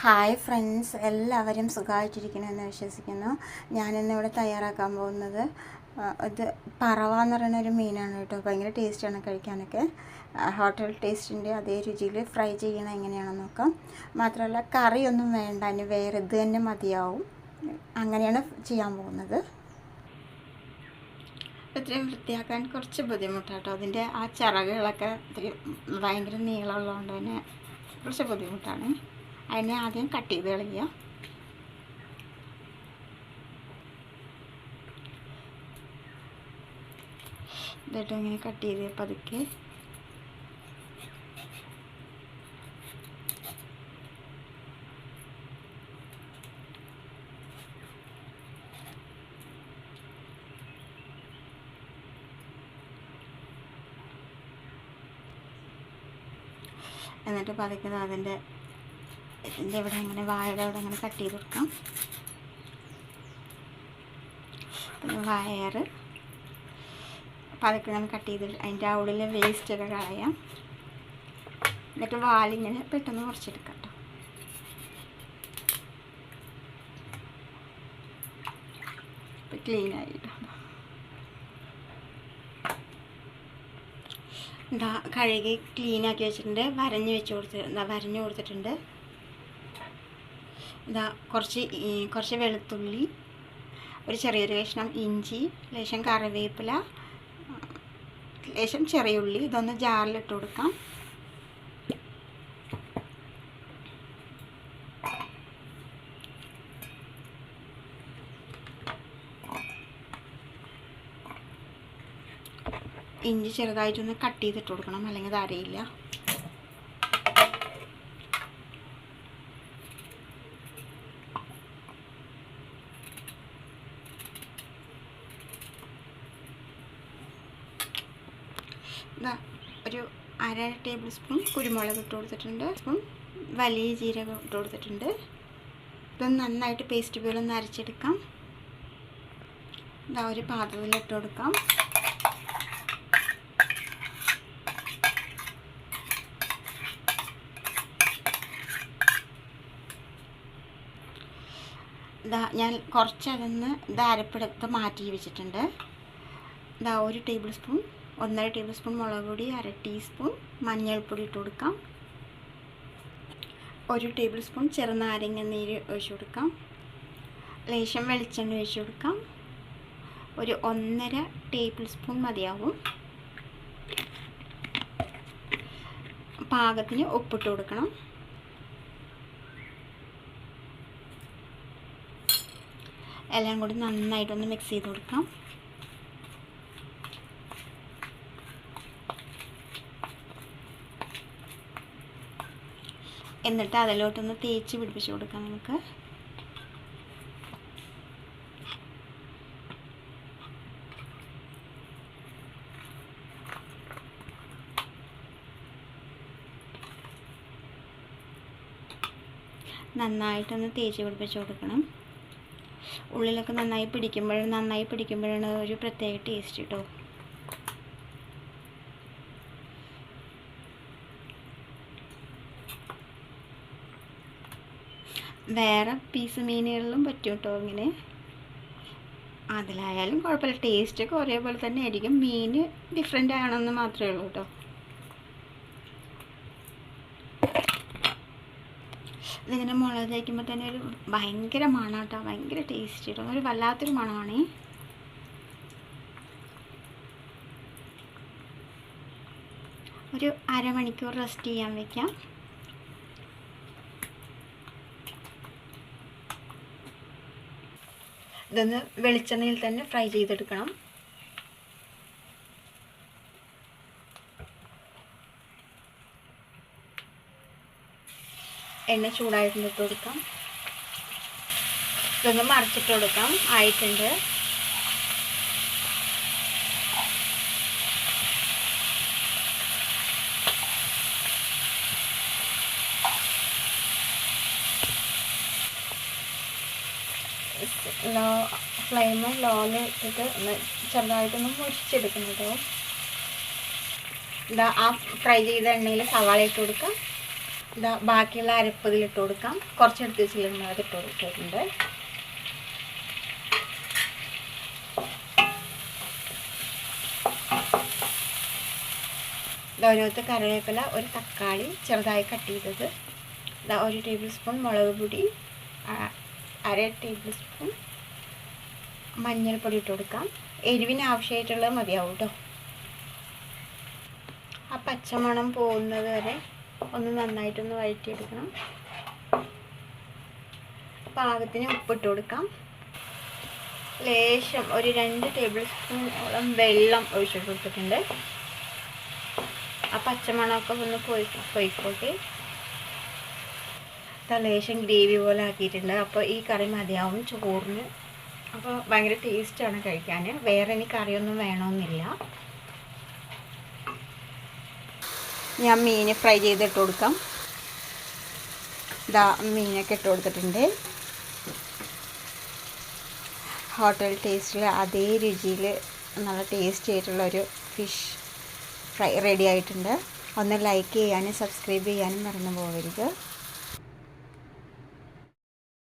Hi friends എല്ലാവരും സുഖമായിട്ടിരിക്കണമെന്ന് വിശ്വസിക്കുന്നു. ഞാനിന്ന് ഇവിടെ തയ്യാറാക്കാൻ പോകുന്നത് ഇത് പറവ എന്ന് പറയുന്ന ഒരു മീനാണ് കേട്ടോ. ഭയങ്കര ടേസ്റ്റാണ് കഴിക്കാനൊക്കെ. ഹോട്ടൽ ടേസ്റ്റിന്റെ അതേ രുചിയിൽ ഫ്രൈ ചെയ്യണം എങ്ങനെയാണെന്ന് നോക്കാം. മാത്രമല്ല കറിയൊന്നും വേണ്ട. ഇനി വേറെ ഇത് തന്നെ മതിയാവും. അങ്ങനെയാണ് ചെയ്യാൻ പോകുന്നത്. ഇത്രയും വൃത്തിയാക്കാൻ കുറച്ച് ബുദ്ധിമുട്ടാട്ടോ. അതിന്റെ ആ ചിറകുകളൊക്കെ ഇത്തിരി ഭയങ്കര നീളമുള്ളതുകൊണ്ട് തന്നെ കുറച്ച് ബുദ്ധിമുട്ടാണ്. അതിനെ ആദ്യം കട്ട് ചെയ്ത് കളയുക. എന്നിട്ട് ഇങ്ങനെ കട്ട് ചെയ്ത് പതുക്കെ. എന്നിട്ട് പതുക്കെ അതിന്റെ ഇതിന്റെ ഇവിടെ ഇങ്ങനെ വാഴയുടെ അവിടെ ഇങ്ങനെ കട്ട് ചെയ്ത് കൊടുക്കാം പിന്നെ വയറ് പതുക്കെ ഇങ്ങനെ കട്ട് ചെയ്ത് അതിന്റെ ആ ഉള്ളിലെ വേസ്റ്റൊക്കെ കളയാം. എന്നിട്ട് വാലിങ്ങനെ പെട്ടെന്ന് മുറിച്ചെടുക്കാം കേട്ടോ ഇപ്പം ക്ലീൻ ആയിട്ടോ. എന്താ കഴുകി ക്ലീനാക്കി വെച്ചിട്ടുണ്ട്. വരഞ്ഞ് വെച്ച് കൊടുത്ത് എന്താ വരഞ്ഞ് കൊടുത്തിട്ടുണ്ട്. ഇതാ കുറച്ച് കുറച്ച് വെളുത്തുള്ളി ഒരു ചെറിയൊരു കഷ്ണം ഇഞ്ചി ലേശം കറിവേപ്പില ലേശം ചെറിയ ഉള്ളി ഇതൊന്ന് ജാറിലിട്ട് കൊടുക്കാം. ഇഞ്ചി ചെറുതായിട്ടൊന്ന് കട്ട് ചെയ്തിട്ട് കൊടുക്കണം അല്ലെങ്കിൽ അത് അരയില്ല. ഒരു അര ടേബിൾ സ്പൂൺ കുരുമുളക് ഇട്ട് കൊടുത്തിട്ടുണ്ട്. സ്പൂൺ വലിയ ജീരകം ഇട്ട് കൊടുത്തിട്ടുണ്ട്. ഇതൊന്ന് നന്നായിട്ട് പേസ്റ്റ് പോലെ ഒന്ന് അരച്ചെടുക്കാം. ഇതാ ഒരു പാത്രത്തിൽ ഇട്ട് കൊടുക്കാം. ഇതാ ഞാൻ കുറച്ചതൊന്ന് ഇത് അരപ്പെടുത്ത് മാറ്റി വെച്ചിട്ടുണ്ട്. ഇതാ ഒരു ടേബിൾ സ്പൂൺ ഒന്നര ടേബിൾ സ്പൂൺ മുളക് പൊടി അര ടീസ്പൂൺ മഞ്ഞൾപ്പൊടി ഇട്ട് കൊടുക്കാം. ഒരു ടേബിൾ സ്പൂൺ ചെറുനാരങ്ങ നീര് ഒഴിച്ചു കൊടുക്കാം. ലേശം വെളിച്ചെണ്ണ ഒഴിച്ചു കൊടുക്കാം. ഒരു ഒന്നര ടേബിൾ സ്പൂൺ മതിയാവും. പാകത്തിന് ഉപ്പിട്ട് കൊടുക്കണം. എല്ലാം കൂടി നന്നായിട്ടൊന്ന് മിക്സ് ചെയ്ത് കൊടുക്കാം. എന്നിട്ട് അതിലോട്ടൊന്ന് തേച്ച് പിടിപ്പിച്ച് കൊടുക്കാം നമുക്ക്. നന്നായിട്ടൊന്ന് തേച്ച് പിടിപ്പിച്ച് കൊടുക്കണം. ഉള്ളിലൊക്കെ നന്നായി പിടിക്കുമ്പോഴും നന്നായി പിടിക്കുമ്പോഴാണ് ഒരു പ്രത്യേക ടേസ്റ്റ് കേട്ടോ വേറെ പീസ് മീനുകളിലും പറ്റും കേട്ടോ ഇങ്ങനെ. അതിലായാലും കുഴപ്പമില്ല. ടേസ്റ്റൊക്കെ ഒരേപോലെ തന്നെ ആയിരിക്കും. മീൻ ഡിഫറെന്റ് ആണെന്ന് മാത്രമേ ഉള്ളൂ കേട്ടോ ഇതിങ്ങനെ മുളക് തേക്കുമ്പോൾ തന്നെ ഒരു ഭയങ്കര മണം കേട്ടോ ഭയങ്കര ടേസ്റ്റ് കേട്ടോ ഒരു വല്ലാത്തൊരു മണമാണ്. ഒരു അരമണിക്കൂർ റെസ്റ്റ് ചെയ്യാൻ വെക്കാം. ഇതൊന്ന് വെളിച്ചെണ്ണയിൽ തന്നെ ഫ്രൈ ചെയ്തെടുക്കണം. എണ്ണ ചൂടായിട്ടുണ്ട് കൊടുക്കാം. ഇതൊന്ന് മറിച്ചിട്ട് കൊടുക്കാം. ആയിട്ടുണ്ട്. ലോ ഫ്ലെയിം ലോയിൽ ഇട്ടിട്ട് ഒന്ന് ചെറുതായിട്ടൊന്ന് മുരിച്ചെടുക്കണം കേട്ടോ ഇതാ ആ ഫ്രൈ ചെയ്ത എണ്ണയിൽ സവാള ഇട്ട് കൊടുക്കാം. ഇതാ ബാക്കിയുള്ള അരപ്പ് ഇതിലിട്ട് കൊടുക്കാം. കുറച്ചെടുത്ത് വെച്ചില്ലെങ്കിൽ അത് ഇട്ട് കൊടുത്തിട്ടുണ്ട്. ഓരോരുത്തർ കറിവേപ്പില ഒരു തക്കാളി ചെറുതായി കട്ട് ചെയ്തത്. ഒരു ടേബിൾ സ്പൂൺ മുളക് പൊടി അര ടേബിൾ സ്പൂൺ മഞ്ഞൾപ്പൊടി ഇട്ട് കൊടുക്കാം എരിവിന് ആവശ്യമായിട്ടുള്ളത് മതിയാവും കേട്ടോ ആ പച്ചമണം പോകുന്നത് വരെ ഒന്ന് നന്നായിട്ടൊന്ന് വഴറ്റിയെടുക്കണം. പാകത്തിന് ഉപ്പിട്ട് കൊടുക്കാം ലേശം ഒരു രണ്ട് ടേബിൾ സ്പൂണോളം വെള്ളം ഒഴിച്ചിട്ട് കൊടുത്തിട്ടുണ്ട്. ആ പച്ചമണമൊക്കെ ഒന്ന് പോയി പോയിക്കോട്ടെ. ലേശം ഗ്രേവി പോലെ ആക്കിയിട്ടുണ്ട്. അപ്പോൾ ഈ കറി മതിയാവും ചോറിന്. അപ്പോൾ ഭയങ്കര ടേസ്റ്റാണ് കഴിക്കാൻ വേറെ ഇനി കറിയൊന്നും വേണമെന്നില്ല ഞാൻ മീൻ ഫ്രൈ ചെയ്തിട്ട് കൊടുക്കാം. ഇതാ മീനൊക്കെ ഇട്ട് കൊടുത്തിട്ടുണ്ട്. ഹോട്ടൽ ടേസ്റ്റിൽ അതേ രുചിയിൽ നല്ല ടേസ്റ്റി ആയിട്ടുള്ളൊരു ഫിഷ് ഫ്രൈ റെഡി ആയിട്ടുണ്ട്. ഒന്ന് ലൈക്ക് ചെയ്യാനും സബ്സ്ക്രൈബ് ചെയ്യാനും മറന്നു പോകരുത്